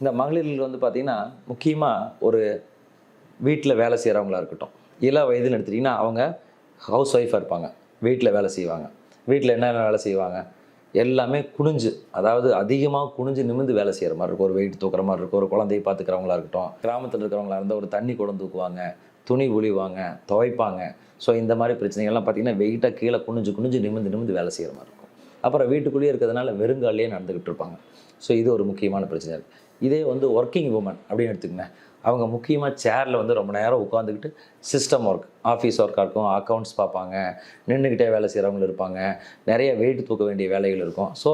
இந்த மகளிர்கள் வந்து பார்த்திங்கன்னா முக்கியமாக ஒரு வீட்டில் வேலை செய்கிறவங்களா இருக்கட்டும். இள வயதுன்னு எடுத்துட்டிங்கன்னா அவங்க ஹவுஸ் ஒய்ஃபாக இருப்பாங்க. வீட்டில் வேலை செய்வாங்க. வீட்டில் என்னென்ன வேலை செய்வாங்க? எல்லாமே குனிஞ்சு அதாவது அதிகமாக குனிஞ்சு நிமிந்து வேலை செய்கிற மாதிரி இருக்கும். ஒரு வெயிட் தூக்குற மாதிரி இருக்கும். ஒரு குழந்தையை பார்த்துக்கிறவங்களா இருக்கட்டும். கிராமத்தில் இருக்கிறவங்களா இருந்தால் ஒரு தண்ணி குடம் தூக்குவாங்க. துணி உளிவாங்க துவைப்பாங்க. ஸோ இந்த மாதிரி பிரச்சனைகள்லாம் பார்த்திங்கன்னா வெயிட்டாக கீழே குனிஞ்சு குனிஞ்சு நிமிந்து நிமிந்து வேலை செய்கிற மாதிரி இருக்கும். அப்புறம் வீட்டுக்குள்ளேயே இருக்கிறதுனால வெறுங்காலே நடந்துக்கிட்டு இருப்பாங்க. ஸோ இது ஒரு முக்கியமான பிரச்சனை. இருக்குது இதே வந்து ஒர்க்கிங் உமன் அப்படின்னு எடுத்துக்கங்க. அவங்க முக்கியமாக சேரில் வந்து ரொம்ப நேரம் உட்காந்துக்கிட்டு சிஸ்டம் ஒர்க் ஆஃபீஸ் ஒர்க்காக இருக்கும் அக்கௌண்ட்ஸ் பார்ப்பாங்க நின்றுக்கிட்டே வேலை செய்கிறவங்க இருப்பாங்க நிறைய வெயிட் தூக்க வேண்டிய வேலைகள் இருக்கும். ஸோ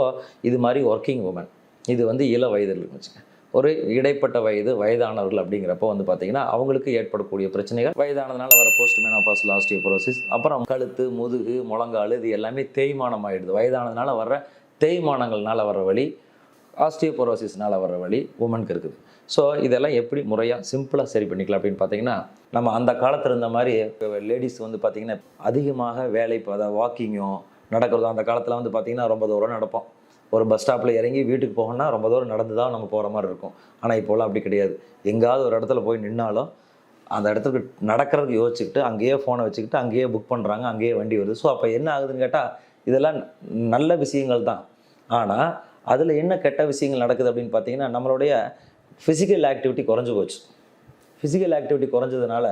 இது மாதிரி ஒர்க்கிங் உமன் இது வந்து இள வயதில் இருக்குன்னு வச்சுக்கோங்க. ஒரு இடைப்பட்ட வயது வயதானவர்கள் அப்படிங்கிறப்போ வந்து பார்த்தீங்கன்னா அவங்களுக்கு ஏற்படக்கூடிய பிரச்சனைகள் வயதானதுனால வர போஸ்ட் மெனோபாஸ் ஆஸ்டியோபரோசிஸ் அப்புறம் கழுத்து முதுகு முழங்கால் இது எல்லாமே தேய்மானம் ஆயிடுது வயதானதுனால வர்ற தேய்மானங்கள்னால வர வழி ஆஸ்டியோபரோசிஸ்னால வர வழி உமனுக்கு இருக்குது. ஸோ இதெல்லாம் எப்படி முறையாக சிம்பிளாக சரி பண்ணிக்கலாம் அப்படின்னு பார்த்தீங்கன்னா நம்ம அந்த காலத்தில் இருந்த மாதிரி லேடிஸ் வந்து பார்த்திங்கன்னா அதிகமாக வேலை இப்போ அதாவது வாக்கிங்கோ நடக்கிறதோ அந்த காலத்தில் வந்து பார்த்திங்கன்னா ரொம்ப தூரம் நடப்போம். ஒரு பஸ் ஸ்டாப்பில் இறங்கி வீட்டுக்கு போகணும்னா ரொம்ப தூரம் நடந்து தான் நம்ம போகிற மாதிரி இருக்கும். ஆனால் இப்போலாம் அப்படி கிடையாது. எங்கேயாவது ஒரு இடத்துல போய் நின்னாலும் அந்த இடத்துக்கு நடக்கிறதுக்கு யோசிச்சுக்கிட்டு அங்கேயே ஃபோனை வச்சுக்கிட்டு அங்கேயே புக் பண்ணுறாங்க அங்கேயே வண்டி வருது. ஸோ அப்போ என்ன ஆகுதுன்னு கேட்டால் இதெல்லாம் நல்ல விஷயங்கள் தான். ஆனால் அதில் என்ன கெட்ட விஷயங்கள் நடக்குது அப்படின்னு பார்த்தீங்கன்னா நம்மளுடைய ஃபிசிக்கல் ஆக்டிவிட்டி குறைஞ்சு போச்சு. ஃபிசிக்கல் ஆக்டிவிட்டி குறைஞ்சதுனால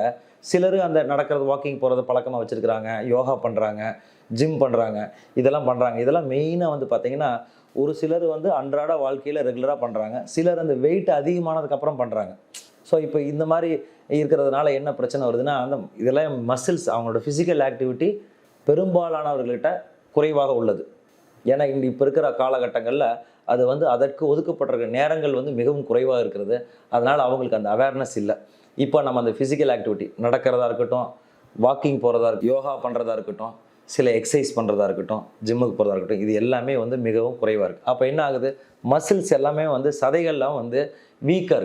சிலர் அந்த நடக்கிறது வாக்கிங் போகிறது பழக்கமாக வச்சுருக்கிறாங்க யோகா பண்ணுறாங்க ஜிம் பண்ணுறாங்க இதெல்லாம் பண்ணுறாங்க இதெல்லாம் மெயினாக வந்து பார்த்திங்கன்னா ஒரு சிலர் வந்து அன்றாட வாழ்க்கையில் ரெகுலராக பண்ணுறாங்க சிலர் அந்த வெயிட் அதிகமானதுக்கப்புறம் பண்ணுறாங்க ஸோ இப்போ இந்த மாதிரி இருக்கிறதுனால என்ன பிரச்சனை வருதுன்னா அந்த இதெல்லாம் மசில்ஸ் அவங்களோட ஃபிசிக்கல் ஆக்டிவிட்டி பெரும்பாலானவர்கள்கிட்ட குறைவாக உள்ளது. ஏன்னா இங்கே இப்போ இருக்கிற காலகட்டங்களில் அது வந்து அதற்கு ஒதுக்கப்பட்டிருக்க நேரங்கள் வந்து மிகவும் குறைவாக இருக்கிறது. அதனால் அவங்களுக்கு அந்த அவேர்னஸ் இல்லை. இப்போ நம்ம அந்த ஃபிசிக்கல் ஆக்டிவிட்டி நடக்கிறதா இருக்கட்டும் வாக்கிங் போகிறதா இருக்கட்டும் யோகா பண்ணுறதா இருக்கட்டும் சில எக்ஸசைஸ் பண்ணுறதா இருக்கட்டும் ஜிம்முக்கு போகிறதா இருக்கட்டும் இது எல்லாமே வந்து மிகவும் குறைவாக இருக்குது அப்போ என்ன ஆகுது? மசில்ஸ் எல்லாமே வந்து சதைகள்லாம் வந்து வீக்காக இருக்குது